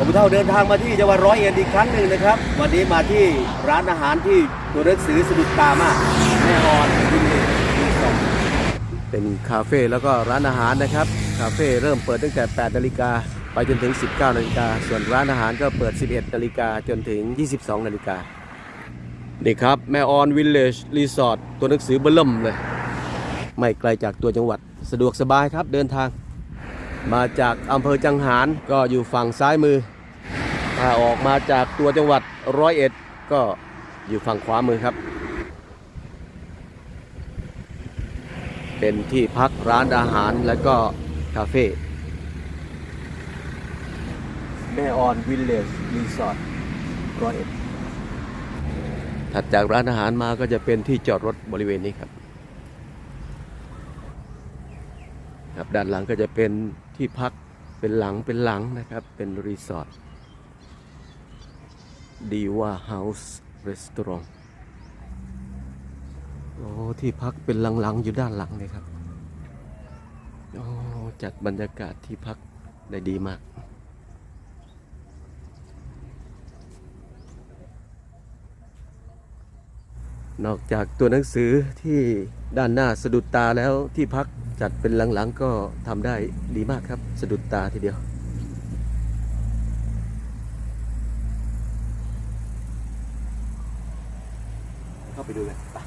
ผมเท่าเดินทางมาที่จังหวัดร้อยเอ็ดอีกครั้งหนึ่งนะครับ วันนี้มาที่ร้านอาหารที่ตัวหนังสือสะดุดตามากแม่ออนวินเลจรีสอร์เป็นคาเฟ่แล้วก็ร้านอาหารนะครับ คาเฟ่เริ่มเปิดตั้งแต่ 8 นาฬิกาไปจนถึง 19 นาฬิกา ส่วนร้านอาหารก็เปิด 11 นาฬิกาจนถึง 22 นาฬิกานี่ครับ แม่ออนวินเลจรีสอร์ทตัวหนังสือเบอร์เริ่มเลย ไม่ไกลจากตัวจังหวัด สะดวกสบายครับเดินทาง มาจากอำเภอจังหารก็อยู่ฝั่งซ้ายมือ ถ้าออกมาจากตัวจังหวัดร้อยเอ็ดก็อยู่ฝั่งขวามือครับ เป็นที่พักร้านอาหารและก็คาเฟ่แม่ออนวิลเลจรีสอร์ทร้อยเอ็ดถัดจากร้านอาหารมาก็จะเป็นที่จอดรถบริเวณนี้ครับครับด้านหลังก็จะเป็น ที่พักเป็นหลังเป็นหลังนะครับ เป็นรีสอร์ทดีว่าเฮาส์รีสตอรองโอ้ที่พักเป็นหลังๆอยู่ด้านหลังเลยครับโอ้จัดบรรยากาศที่พักได้ดีมาก นอกจากตัวหนังสือที่ ด้านหน้าสะดุดตาแล้วที่พักจัดเป็นหลังๆก็ทำได้ดีมากครับ สะดุดตาทีเดียว เข้าไปดูเลยไป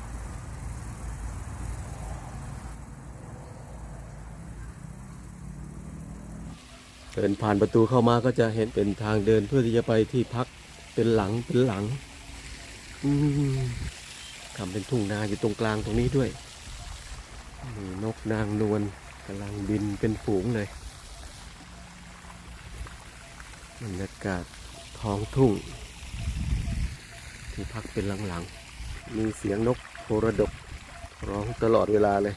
เดินผ่านประตูเข้ามาก็จะเห็นเป็นทางเดินเพื่อที่จะไปที่พักเป็นหลังเป็นหลังทำเป็นทุ่งนาอยู่ตรงกลางตรงนี้ด้วย มีนกนางนวลกำลังบินเป็นฝูงเลยบรรยากาศท้องทุ่ง ที่พักเป็นหลังๆ มีเสียงนกโคระดกร้องตลอดเวลาเลย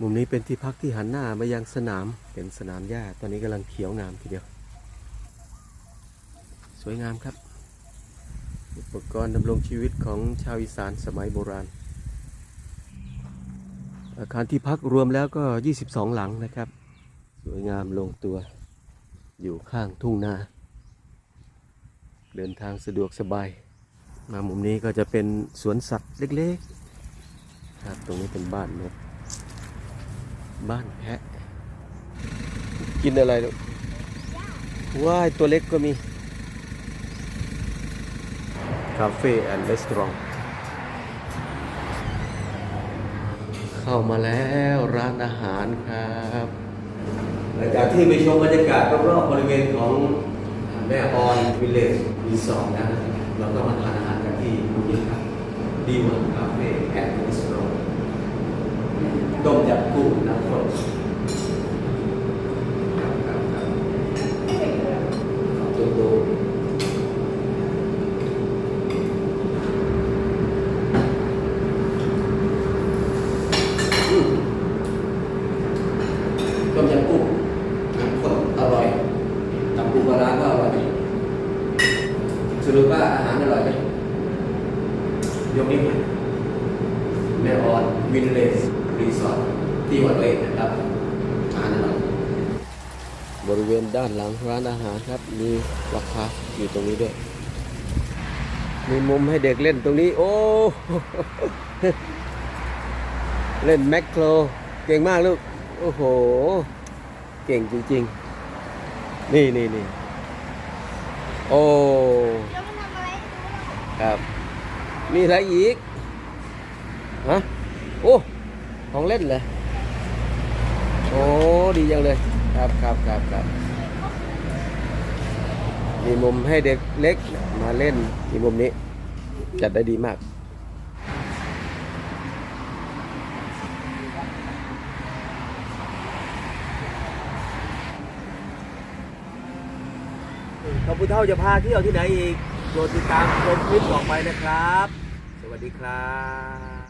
มุมนี้เป็นที่พักที่หันหน้ามายังสนามเป็นสนามหญ้าตอนนี้กำลังเขียวงามทีเดียว สวยงามครับ ปกรณ์ดำรงชีวิตของชาวอีสานสมัยโบราณ อาคารที่พักรวมแล้วก็ 22 หลังนะครับ สวยงามลงตัวอยู่ข้างทุ่งนา เดินทางสะดวกสบาย มามุมนี้ก็จะเป็นสวนสัตว์เล็กๆครับตรงนี้เป็นบ้านนกบ้านแพะ กินอะไรลูกว้ายตัวเล็กก็มี คาเฟ่แอนด์รีสตอรองเข้ามาแล้วร้านอาหารครับหลังจากที่ไปชมบรรยากาศรอบๆบริเวณของแม่ออนวิลเลจรีสอร์ทแล้วนะครับเราก็มาทานอาหารกันที่มุมนี้ครับดีวันคาเฟ่แอนด์รีสตอรองต้มยำกุ้งน้ำข้นครับครับครับตัวโต ต้มยำกุ้งน้ำข้นอร่อยตำปูปลาร้าก็อร่อยสรุปว่าอาหารอร่อยยกนิ้วให้แม่ออนวินเลสรีสอร์ทที่วัดเลนนะครับอาหารอร่อยบริเวณด้านหลังร้านอาหารครับ มีราคาอยู่ตรงนี้ด้วย มีมุมให้เด็กเล่นตรงนี้ โอ้เล่นแมคโคร เก่งมากลูก โอ้โห เก่งจริงๆ นี่นี่นี่โอ้ แล้วมันทำอะไรให้ดูหรอครับ มีอะไรอีก ฮะ โอ้ ของเล่นเลย โอ้ ดีจังเลย ครับครับครับครับ มีมุมให้เด็กเล็กมาเล่นที่มุมนี้ จัดได้ดีมาก ขอบคุณเท่าจะพาเที่ยวที่ไหนอีกโปรดติดตามชมคลิปต่อไปนะครับ สวัสดีครับ